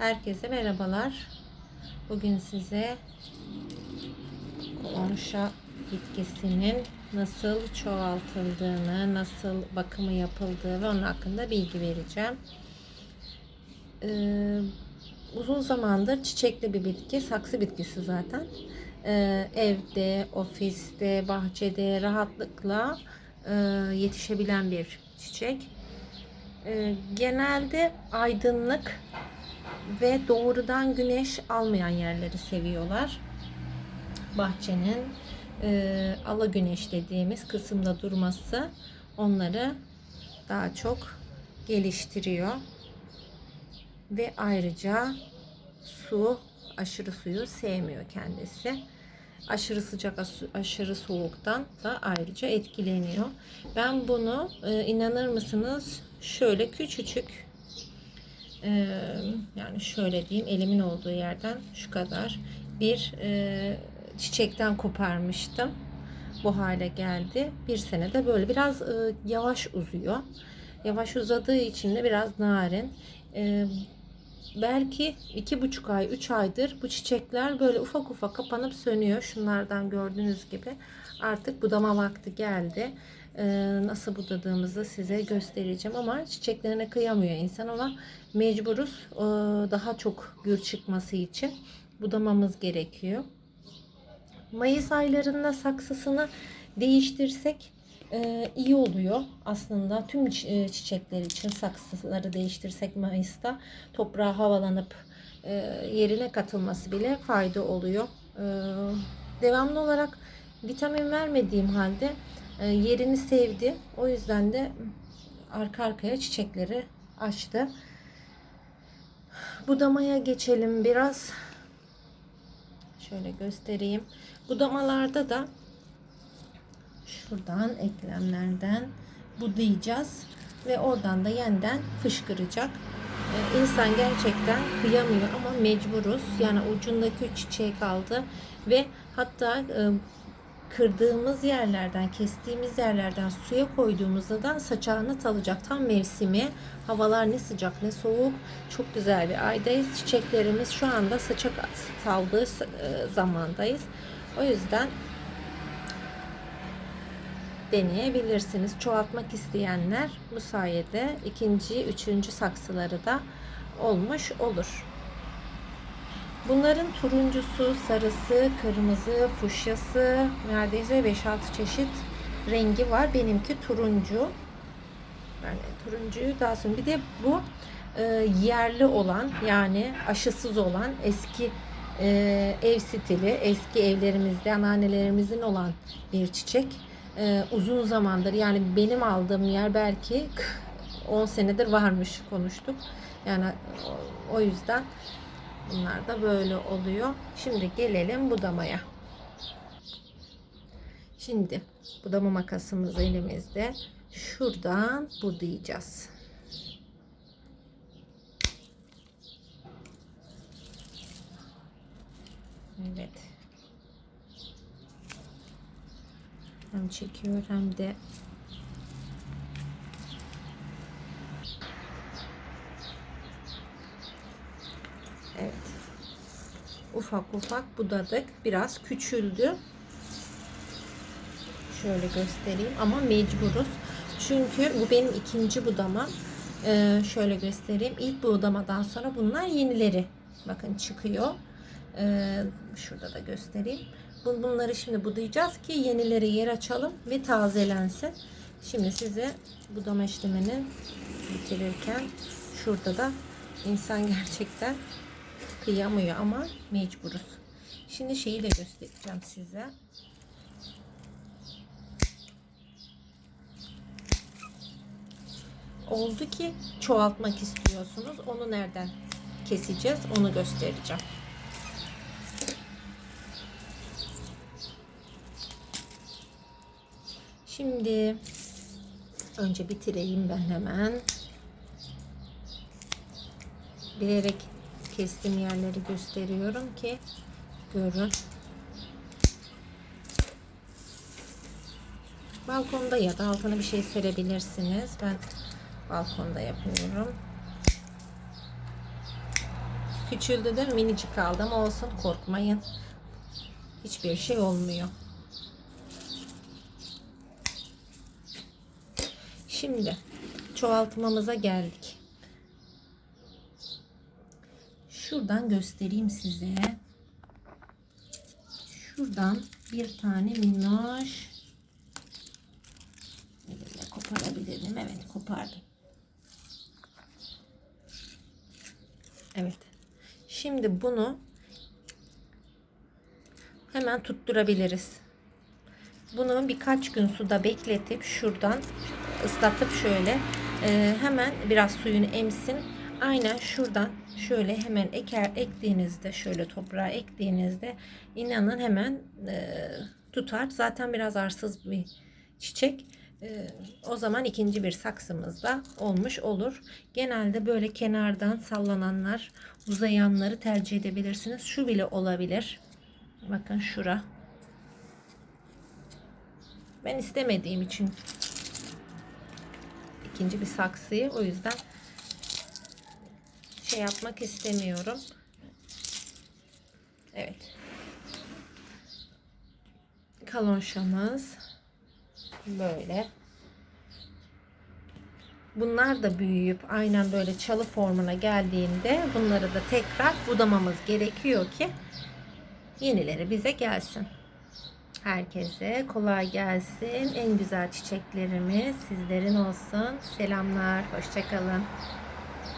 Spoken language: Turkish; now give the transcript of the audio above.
Herkese merhabalar. Bugün size konşa bitkisinin nasıl çoğaltıldığını, nasıl bakımı yapıldığı ve onun hakkında bilgi vereceğim. Ee, uzun zamandır çiçekli bir bitki, saksı bitkisi zaten. Ee, evde, ofiste, bahçede rahatlıkla e, yetişebilen bir çiçek. Ee, genelde aydınlık ve doğrudan güneş almayan yerleri seviyorlar. Bahçenin e, ala güneş dediğimiz kısımda durması onları daha çok geliştiriyor. Ve ayrıca su, aşırı suyu sevmiyor kendisi. Aşırı sıcak, aşırı soğuktan da ayrıca etkileniyor. Ben bunu e, inanır mısınız şöyle küçücük e, yani şöyle diyeyim elimin olduğu yerden şu kadar bir e, çiçekten koparmıştım. Bu hale geldi. Bir senede böyle biraz e, yavaş uzuyor. Yavaş uzadığı için de biraz narin. E, belki iki buçuk ay, üç aydır bu çiçekler böyle ufak ufak kapanıp sönüyor. Şunlardan gördüğünüz gibi artık budama vakti geldi. Ee, nasıl budadığımızı size göstereceğim ama çiçeklerine kıyamıyor insan ama mecburuz ee, daha çok gür çıkması için budamamız gerekiyor. Mayıs aylarında saksısını değiştirsek e, iyi oluyor aslında tüm e, çiçekler için saksıları değiştirsek Mayıs'ta toprağa havalanıp e, yerine katılması bile fayda oluyor. E, devamlı olarak vitamin vermediğim halde e, yerini sevdi. O yüzden de arka arkaya çiçekleri açtı. Budamaya geçelim biraz. Şöyle göstereyim. Budamalarda da şuradan eklemlerden budayacağız ve oradan da yeniden fışkıracak. Ee, İnsan gerçekten kıyamıyor ama mecburuz. Yani ucundaki çiçeği kaldı ve hatta e, kırdığımız yerlerden, kestiğimiz yerlerden suya koyduğumuzda da saçağını salacak. Tam mevsimi. Havalar ne sıcak ne soğuk. Çok güzel bir aydayız. Çiçeklerimiz şu anda saçak saldığı e, zamandayız. O yüzden deneyebilirsiniz. Çoğaltmak isteyenler bu sayede ikinci, üçüncü saksıları da olmuş olur. Bunların turuncusu, sarısı, kırmızı, fuşyası neredeyse 5-6 çeşit rengi var. Benimki turuncu. Yani turuncuyu daha sonra bir de bu e, yerli olan yani aşısız olan eski e, ev stili, eski evlerimizde anneannelerimizin olan bir çiçek. E, uzun zamandır yani benim aldığım yer belki 10 senedir varmış konuştuk. Yani o, o yüzden Bunlar da böyle oluyor. Şimdi gelelim budamaya. Şimdi budama makasımız elimizde. Şuradan budayacağız. Evet. Hem çekiyor hem de Evet. Ufak ufak budadık. Biraz küçüldü. Şöyle göstereyim ama mecburuz. Çünkü bu benim ikinci budama. Ee, şöyle göstereyim. İlk budamadan sonra bunlar yenileri. Bakın çıkıyor. Ee, şurada da göstereyim. Bunları şimdi budayacağız ki yenileri yer açalım ve tazelensin. Şimdi size budama işlemini bitirirken şurada da insan gerçekten kıyamıyor ama mecburuz. Şimdi şeyi de göstereceğim size. Oldu ki çoğaltmak istiyorsunuz. Onu nereden keseceğiz? Onu göstereceğim. Şimdi önce bitireyim ben hemen. Bilerek kestiğim yerleri gösteriyorum ki görün. Balkonda ya da altına bir şey serebilirsiniz. Ben balkonda yapıyorum. küçüldüdür minicik kaldı olsun korkmayın. Hiçbir şey olmuyor. Şimdi çoğaltmamıza geldik. Şuradan göstereyim size. Şuradan bir tane minnoş koparabilirim. Evet kopardım. Evet. Şimdi bunu hemen tutturabiliriz. Bunu birkaç gün suda bekletip şuradan ıslatıp şöyle e, hemen biraz suyunu emsin. Aynen şuradan şöyle hemen eker ektiğinizde şöyle toprağa ektiğinizde inanın hemen e, tutar. Zaten biraz arsız bir çiçek. E, o zaman ikinci bir saksımız da olmuş olur. Genelde böyle kenardan sallananlar, uzayanları tercih edebilirsiniz. Şu bile olabilir. Bakın şura. Ben istemediğim için ikinci bir saksıyı o yüzden şey yapmak istemiyorum. Evet. Kalonşamız böyle. Bunlar da büyüyüp aynen böyle çalı formuna geldiğinde bunları da tekrar budamamız gerekiyor ki yenileri bize gelsin. Herkese kolay gelsin. En güzel çiçeklerimiz sizlerin olsun. Selamlar. Hoşçakalın.